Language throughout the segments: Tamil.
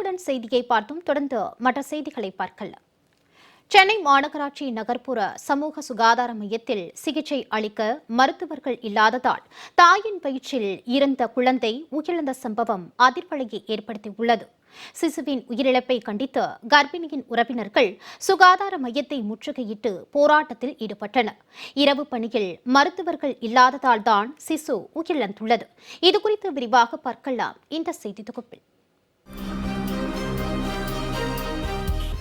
உடனுக்குடன் செய்தியை பார்த்தும். தொடர்ந்து மற்ற செய்திகளை பார்க்கலாம். சென்னை மாநகராட்சி நகர்ப்புற சமூக சுகாதார மையத்தில் சிகிச்சை அளிக்க மருத்துவர்கள் இல்லாததால் தாயின் வயிற்றில் இருந்த குழந்தை உயிரிழந்த சம்பவம் அதிர்வலையை ஏற்படுத்தியுள்ளது. சிசுவின் உயிரிழப்பை கண்டித்து கர்ப்பிணியின் உறவினர்கள் சுகாதார மையத்தை முற்றுகையிட்டு போராட்டத்தில் ஈடுபட்டனர். இரவு பணியில் மருத்துவர்கள் இல்லாததால்தான் சிசு உயிரிழந்துள்ளது. இதுகுறித்து விரிவாக பார்க்கலாம். இந்த செய்தி தொகுப்பில்.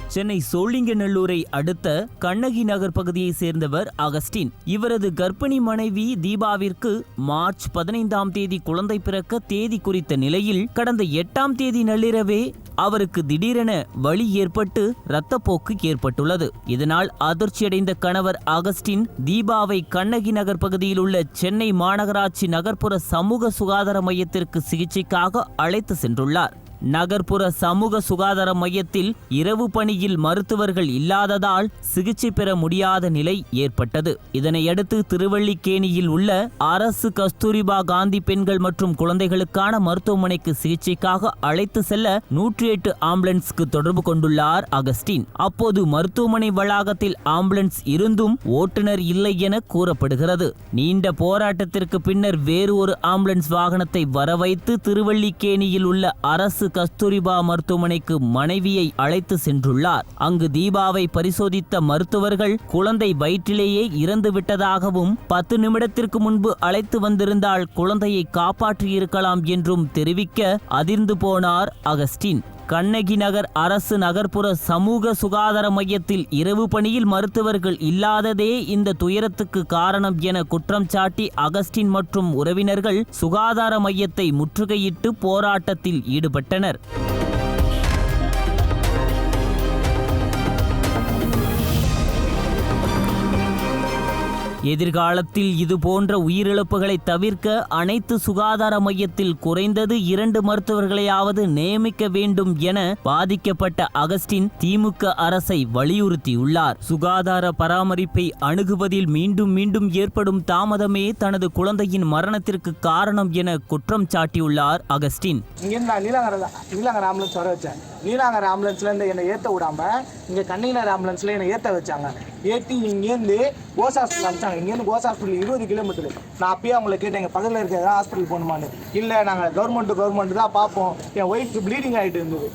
சென்னை சோழிங்கநல்லூரை அடுத்த கண்ணகி நகர் பகுதியைச் சேர்ந்தவர் அகஸ்டின். இவரது கர்ப்பிணி மனைவி தீபாவிற்கு மார்ச் பதினைந்தாம் தேதி குழந்தை பிறக்க தேதி குறித்த நிலையில் கடந்த எட்டாம் தேதி நள்ளிரவே அவருக்கு திடீரென வலி ஏற்பட்டு இரத்தப்போக்கு ஏற்பட்டுள்ளது. இதனால் அதிர்ச்சியடைந்த கணவர் அகஸ்டின் தீபாவை கண்ணகி நகர் பகுதியில் உள்ள சென்னை மாநகராட்சி நகர்ப்புற சமூக சுகாதார மையத்திற்கு சிகிச்சைக்காக அழைத்து சென்றுள்ளார். நகர்ப்புற சமூக சுகாதார மையத்தில் இரவு பணியில் மருத்துவர்கள் இல்லாததால் சிகிச்சை பெற முடியாத நிலை ஏற்பட்டது. இதனையடுத்து திருவள்ளிக்கேணியில் உள்ள அரசு கஸ்தூரிபா காந்தி பெண்கள் மற்றும் குழந்தைகளுக்கான மருத்துவமனைக்கு சிகிச்சைக்காக அழைத்து செல்ல நூற்றி எட்டு ஆம்புலன்ஸ்க்கு தொடர்பு கொண்டுள்ளார் அகஸ்டின். அப்போது மருத்துவமனை வளாகத்தில் ஆம்புலன்ஸ் இருந்தும் ஓட்டுநர் இல்லை என கூறப்படுகிறது. நீண்ட போராட்டத்திற்கு பின்னர் வேறு ஒரு ஆம்புலன்ஸ் வாகனத்தை வரவைத்து திருவள்ளிக்கேணியில் உள்ள அரசு கஸ்தூரிபா மருத்துவமனைக்கு மனைவியை அழைத்து சென்றுள்ளார். அங்கு தீபாவை பரிசோதித்த மருத்துவர்கள் குழந்தை வயிற்றிலேயே இறந்து விட்டதாகவும் பத்து நிமிடத்திற்கு முன்பு அழைத்து வந்திருந்தால் குழந்தையை காப்பாற்றியிருக்கலாம் என்றும் தெரிவிக்க அதிர்ந்து போனார் அகஸ்டின். கண்ணகி நகர் அரசு நகர்ப்புற சமூக சுகாதார மையத்தில் இரவு பணியில் மருத்துவர்கள் இல்லாததே இந்த துயரத்துக்கு காரணம் என குற்றம் சாட்டி அகஸ்டின் மற்றும் உறவினர்கள் சுகாதார மையத்தை முற்றுகையிட்டு போராட்டத்தில் ஈடுபட்டனர். எதிர்காலத்தில் இது போன்ற உயிரிழப்புகளை தவிர்க்க அனைத்து சுகாதார மையத்தில் குறைந்தது இரண்டு மருத்துவர்களையாவது நியமிக்க வேண்டும் என பாதிக்கப்பட்ட அகஸ்டின் திமுக அரசை வலியுறுத்தியுள்ளார். சுகாதார பராமரிப்பை அணுகுவதில் மீண்டும் மீண்டும் ஏற்படும் தாமதமே தனது குழந்தையின் மரணத்திற்கு காரணம் என குற்றம் சாட்டியுள்ளார் அகஸ்டின். நீலாங்கர் ஆம்புலன்ஸ் வர வச்சேன் நீலாங்கர் ஆம்புலன்ஸ்ல இருந்து என்னை ஏற்ற விடாம இங்க கண்ணிங்கர் ஆம்புலன்ஸ்ல என்னை ஏற்ற வச்சாங்க. ஏற்றி இங்கேருந்து கோஸ் ஹாஸ்பிட்டல் அனுப்பிச்சாங்க இங்கேருந்து கோஸ் ஹாஸ்பிட்டல் இருபது கிலோமீட்டர் நான் அப்பயே அவங்கள கேட்டேன் எங்கள் பக்கத்தில் இருக்கிற ஏதாவது ஹாஸ்பிட்டல் போகணுமான்னு. இல்லை நாங்கள் கவர்மெண்ட் கவர்மெண்ட் தான் பார்ப்போம். என் ஒய்ஃப் ப்ளீடிங் ஆகிட்டு இருந்தது.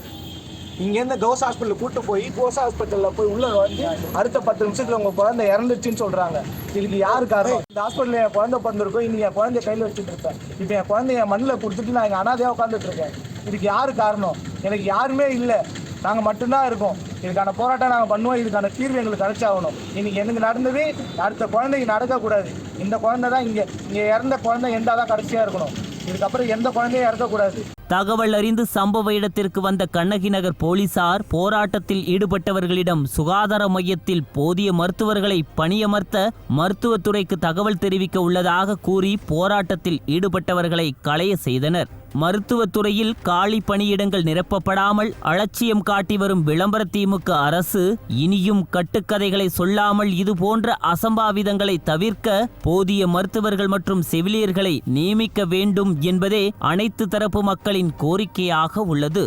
இங்கேருந்து கோஸ் ஹாஸ்பிட்டலில் கூட்டு போய் கோஸ் ஹாஸ்பிட்டலில் போய் உள்ளே வந்து அடுத்த பத்து நிமிஷத்தில் உங்கள் குழந்தை இறந்துச்சுன்னு சொல்கிறாங்க இதுக்கு யாரு காரணம்? இந்த ஹாஸ்பிட்டலில் என் குழந்தை பிறந்திருக்கும். இன்னைக்கு என் குழந்தைய கையில் வச்சுட்டு இருப்பேன். இப்போ என் குழந்தைய என் மண்ணில் கொடுத்துட்டு நான் எங்கள் அனாதையாக உட்காந்துட்டு இருக்கேன். இதுக்கு யாரு காரணம்? எனக்கு யாருமே இல்லை. நாங்கள் மட்டும்தான் இருக்கோம். இதுக்கான போராட்டம் நாங்கள் பண்ணுவோம். இதுக்கான தீர்வு எங்களுக்கு கிடைச்சாகணும். இன்னைக்கு எனக்கு நடந்தது? அடுத்த குழந்தைக்கு நடக்கக்கூடாது. இந்த குழந்தை தான் இங்கே இங்கே இறந்த குழந்தை எந்த தான் கடைசியாக இருக்கணும். இதுக்கப்புறம் எந்த குழந்தையும் இறக்கக்கூடாது. தகவல் அறிந்து சம்பவ இடத்திற்கு வந்த கண்ணகி நகர் போலீசார் போராட்டத்தில் ஈடுபட்டவர்களிடம் சுகாதார மையத்தில் போதிய மருத்துவர்களை பணியமர்த்த மருத்துவத்துறைக்கு தகவல் தெரிவிக்க உள்ளதாக கூறி போராட்டத்தில் ஈடுபட்டவர்களை களைய செய்தனர். மருத்துவத்துறையில் காலி பணியிடங்கள் நிரப்பப்படாமல் அலட்சியம் காட்டி வரும் விளம்பர திமுக அரசு இனியும் கட்டுக்கதைகளை சொல்லாமல் இது போன்ற அசம்பாவிதங்களை தவிர்க்க போதிய மருத்துவர்கள் மற்றும் செவிலியர்களை நியமிக்க வேண்டும் என்பதே அனைத்து தரப்பு மக்கள் மக்களின் கோரிக்கையாக உள்ளது.